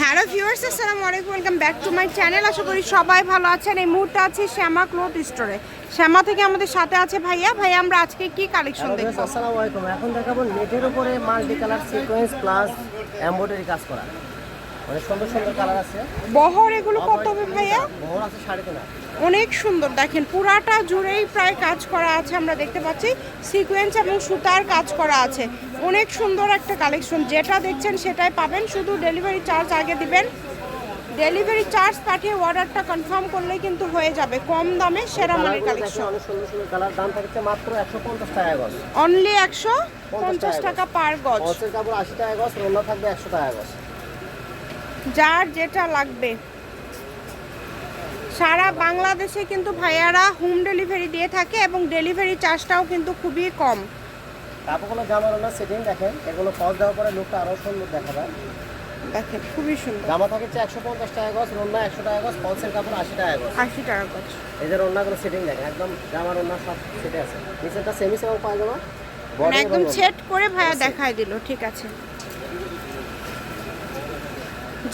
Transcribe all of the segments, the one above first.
Hello viewers আসসালামু আলাইকুম welcome back to my channel. আশা করি সবাই ভালো আছেন। এই মুহূর্তে আছি শ্যামা ক্লোথ স্টোরে। শ্যামা থেকে আমাদের সাথে আছে ভাইয়া। ভাইয়া আমরা আজকে কি কালেকশন দেখব? আসসালামু আলাইকুম। এখন দেখাবো নেটের উপরে multi colour sequence plus embroidery কাজ করা। সুন্দর সুন্দর কালার আছে। বহর এগুলো কত হবে ভাইয়া? মোহর আছে সাড়ে তিন অনেক সুন্দর। দেখেন পুরাটা জুড়েই প্রায় কাজ করা আছে আমরা দেখতে পাচ্ছি। সিকোয়েন্স এবং সুতার কাজ করা আছে। অনেক সুন্দর একটা কালেকশন। যেটা দেখছেন সেটাই পাবেন। শুধু ডেলিভারি চার্জ আগে দিবেন। ডেলিভারি চার্জ পাঠিয়ে অর্ডারটা কনফার্ম করলেই কিন্তু হয়ে যাবে। কম দামে সেরা মানের কালেকশন। অনেক সুন্দর সুন্দর কালার। দাম থাকছে মাত্র একশো পঞ্চাশ টাকা গজ। অনলি একশো পঞ্চাশ টাকা টাকা পার গজ। কাপড় আশি টাকা গজ থাকবে একশো টাকা গজ। যার যেটা লাগবে। সারা বাংলাদেশে কিন্তু ভাইয়ারা হোম ডেলিভারি দিয়ে থাকে এবং ডেলিভারি চার্জটাও কিন্তু খুবই কম। কাপড়গুলো জামা রোনা সেটিং দেখেন এগুলো ফল দেওয়ার পরে লুকটা আরও সুন্দর দেখা যায় দেখেন খুবই সুন্দর। জামা থাকছে একশো পঞ্চাশ টাকা গজ রোনা একশো টাকা গজ ফলসের কাপড় আশি টাকা গজ। আশি টাকা গজ। এই যে রোনাগুলো সেটিং দেখেন একদম জামা রোনা সব সেটে আছে। নিচেরটা সেমি সেমি পাওয়া যাবে একদম সেট করে ভাইয়া দেখায় দিল ঠিক আছে।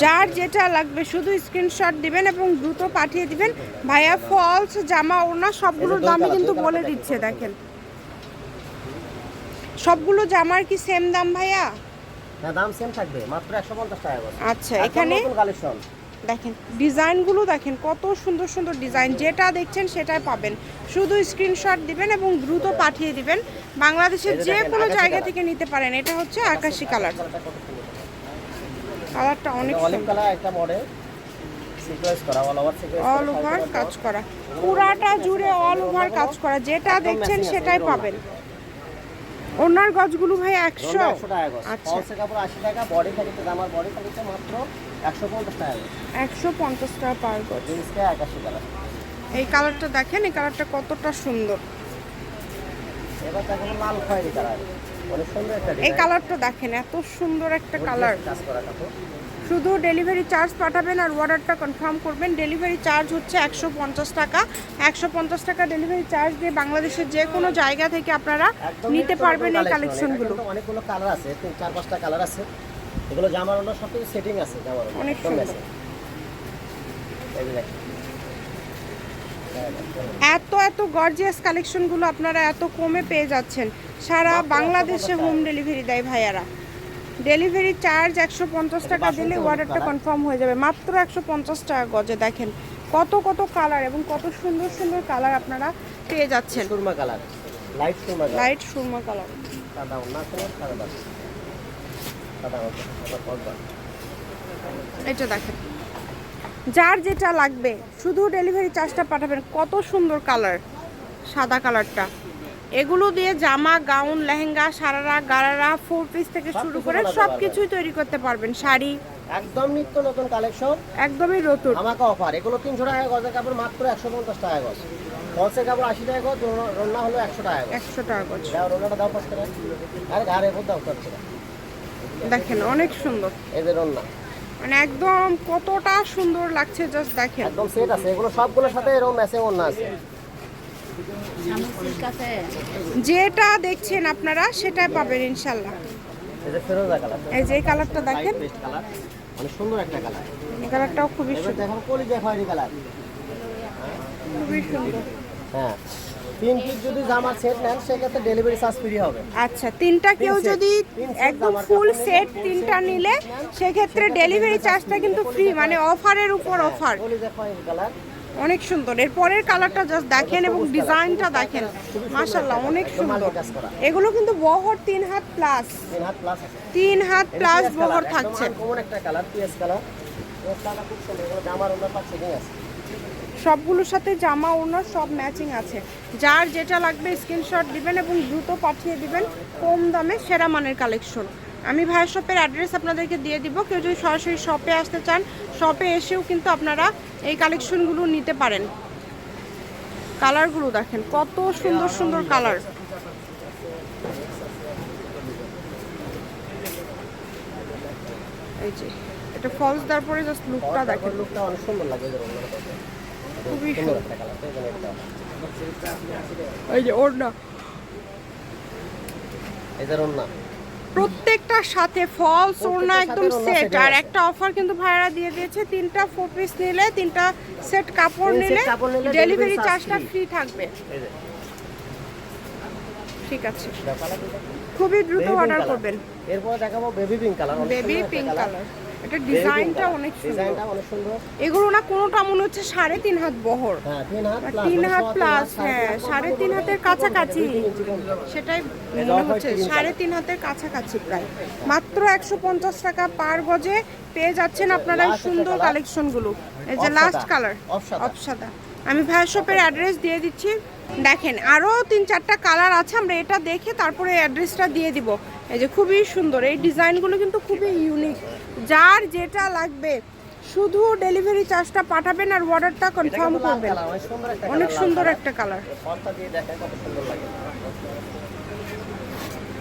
যার যেটা লাগবে শুধু স্ক্রিনশট দিবেন এবং দ্রুত পাঠিয়ে দিবেন। ভাইয়া ফলস জামা ওনা সবগুলোর দামই কিন্তু বলে দিচ্ছে দেখেন। সবগুলো জামার কি সেম দাম ভাইয়া? না দাম সেম থাকবে মাত্র একশো পঞ্চাশ টাকা গজ আচ্ছা এখানে কালেকশন দেখেন ডিজাইনগুলো দেখেন কত সুন্দর সুন্দর ডিজাইন যেটা দেখছেন সেটাই পাবেন। শুধু স্ক্রিনশট দিবেন এবং দ্রুত পাঠিয়ে দিবেন। বাংলাদেশের যে কোনো জায়গা থেকে নিতে পারেন এটা হচ্ছে আকাশি কালার কালারটা অনেক অলিভ কালার একটা মডেল সিকোয়েন্স করা all over sequence all over কাজ করা। পুরাটা জুড়ে অল ওভার কাজ করা। যেটা দেখছেন সেটাই পাবেন। ওনার গজগুলো ভাই একশো একশো টাকা গজ। আচ্ছা। কাপড় আশি টাকা বডি থাকছে আমার বডি থাকছে মাত্র একশো পঞ্চাশ টাকা একশো পঞ্চাশ টাকা পার গজ। একাশি কালার। এই কালারটা দেখেন এই কালারটা কতটা সুন্দর। এবার দেখেন লাল খয়েরি কালার। এই কালারটা দেখেন এত সুন্দর একটা কালার কাজ করা কাপড়। শুধু ডেলিভারি চার্জ পাঠাবেন আর অর্ডারটা কনফার্ম করবেন। ডেলিভারি চার্জ হচ্ছে একশো পঞ্চাশ টাকা। একশো পঞ্চাশ টাকা ডেলিভারি চার্জ দিয়ে বাংলাদেশের যে কোনো জায়গা থেকে আপনারা নিতে পারবেন এই। কালেকশনগুলো অনেকগুলো কালার আছে চার পাঁচটা কালার আছে। এগুলো জামার অন্য সব কিছু সেটিং আছে জামার অনেক একদম সুন্দর। matching। এই যে দেখেন। এত এত গর্জিয়াস কালেকশনগুলো আপনারা এত কমে পেয়ে যাচ্ছেন। সারা বাংলাদেশে হোম ডেলিভারি দেয় ভাইয়ারা। ডেলিভারি চার্জ একশো পঞ্চাশ টাকা দিলে অর্ডারটা কনফার্ম হয়ে যাবে। মাত্র একশো পঞ্চাশ টাকা গজে দেখেন কত কত কালার এবং কত সুন্দর সুন্দর কালার আপনারা পেয়ে যাচ্ছেন। সুরমা কালার লাইট সুরমা লাইট সুরমা কালার। এটা দেখেন। যার যেটা লাগবে শুধু ডেলিভারি চার্জটা পাঠাবেন। কত সুন্দর কালার সাদা কালারটা এগুলো দিয়ে জামা gown lehenga sharara gharara four piece থেকে শুরু করে সব কিছুই তৈরি করতে পারবেন। শাড়ি। একদম নিত্য নতুন কালেকশন। একদমই নতুন। আমাকে অফার এগুলো তিনশো টাকা গজের কাপড় মাত্র একশো পঞ্চাশ টাকা গজ। ফলসের কাপড় আশি টাকা গজ। রোনা- রোনা হলো একশো টাকা একশো টাকা গজ। রোনাটা দাও পাঁচ টাকা। আরে ঘাড়ে এরপর দাও পাঁচ টাকা দেখেন অনেক সুন্দর। এই যে রোনা মানে একদম কতটা সুন্দর লাগছে জাস্ট দেখেন। একদম সেট আছে। এগুলো সবগুলোর সাথে এরকম ম্যাচিং অন্য আছে। যেটা দেখছেন আপনারা সেটাই পাবেন ইনশাল্লাহ। এই যে কালারটা। দেখেন। Paste colour. অনেক সুন্দর একটা কালার। কালারটাও খুবই সুন্দর। দেখেন কলিজা খয়েরি কালার। খুবই সুন্দর। হ্যাঁ। তিন পিস যদি জামার সেট নেন সেক্ষেত্রে ডেলিভারি চার্জ ফ্রি হবে। আচ্ছা তিনটা কেউ যদি একদম ফুল সেট তিনটা নিলে সেক্ষেত্রে ডেলিভারি চার্জটা কিন্তু ফ্রি মানে অফারের উপর অফার কালার। অনেক সুন্দর। এর পরের কালারটা জাস্ট দেখেন এবং ডিজাইনটা দেখেন। মাশাল্লাহ অনেক সুন্দর। এগুলো কিন্তু বহর তিন হাত প্লাস তিন হাত প্লাস বহর থাকছে। সবগুলোর সাথে জামা ওনার সব ম্যাচিং আছে। যার যেটা লাগবে স্ক্রিনশট দিবেন এবং দ্রুত পাঠিয়ে দিবেন কম দামে সেরা মানের কালেকশন আমি ভাইয়ের শপের অ্যাড্রেস আপনাদেরকে দিয়ে দিব। কেউ যদি সরাসরি শপে আসতে চান শপে এসেও কিন্তু আপনারা এই কালেকশনগুলো নিতে পারেন। কালারগুলো দেখেন কত সুন্দর সুন্দর কালার এই যে এটা ফলস দেওয়ার পরে জাস্ট লুকটা দেখেন। লুকটা অনেক সুন্দর লাগে খুবই সুন্দর এই যে ওড়না। এদের অন্য প্রত্যেকটার সাথে ফলস ওড়না একদম সেট আর একটা অফার কিন্তু ভাইরা দিয়ে দিয়েছে তিনটা ফোর পিস নিলে তিনটা সেট কাপড় নিলে ডেলিভারি চার্জটা। ফ্রি থাকবে। ঠিক আছে। খুবই দ্রুত অর্ডার করবেন। এরপরে দেখাবো baby pink colour baby pink colour এটা ডিজাইনটা অনেক সুন্দর। ডিজাইনটা অনেক সুন্দর। এগুলো না কোনোটা মনে হচ্ছে সাড়ে তিন হাত বহর। হ্যাঁ তিন হাত plus, মানে হাত প্লাস হ্যাঁ সাড়ে তিন হাতের কাছাকাছি। সেটাই মনে হচ্ছে সাড়ে তিন হাতের কাছাকাছি প্রায়। মাত্র একশো পঞ্চাশ টাকা পার গজে পেয়ে যাচ্ছেন আপনারা সুন্দর। কালেকশনগুলো এই যে লাস্ট কালার off সাদা। অফ সাদা আমি ভাইয়া শপের অ্যাড্রেস দিয়ে দিচ্ছি। দেখেন আরও তিন চারটা কালার আছে আমরা এটা দেখে তারপরে অ্যাড্রেসটা দিয়ে দিব। এই যে খুবই সুন্দর এই ডিজাইনগুলো কিন্তু খুবই ইউনিক যার যেটা লাগবে শুধু ডেলিভারি চার্জটা পাঠাবেন আর অর্ডারটা কনফার্ম করবেন। অনেক সুন্দর একটা কালার ফলটা দিয়ে দেখেন কত সুন্দর লাগে।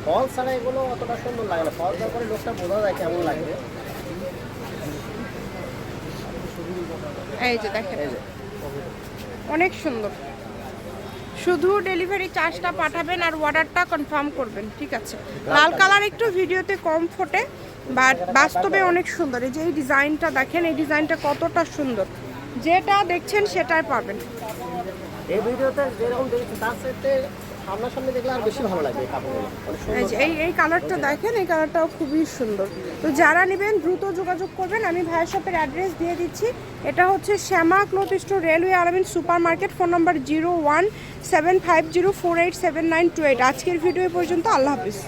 ফল ছাড়া এগুলো অতটা সুন্দর লাগে না। ফল দেওয়ার পরে লোকটা বোঝা যায় কেমন লাগবে। এই যে দেখেন অনেক সুন্দর। শুধু ডেলিভারি চার্জটা পাঠাবেন আর অর্ডারটা কনফার্ম করবেন, ঠিক আছে? লাল কালার একটু ভিডিওতে কম ফোটে বাট বাস্তবে অনেক সুন্দর। এই যে এই ডিজাইনটা দেখেন, এই ডিজাইনটা কতটা সুন্দর। যেটা দেখছেন সেটাই পাবেন। এই ভিডিওতে যেরকম দেখছেন তার সাথে সামনাসামনি দেখলে আর বেশি ভালো লাগবে এই এই কালারটা দেখেন এই কালারটাও খুবই সুন্দর। তো যারা নেবেন দ্রুত যোগাযোগ করবেন। আমি ভাইয়ের শপের অ্যাড্রেস দিয়ে দিচ্ছি। এটা হচ্ছে Shyama cloth store railway Alamin super market phone number zero one seven five zero four eight seven nine two eight. আজকের ভিডিও পর্যন্ত আল্লাহ হাফিজ।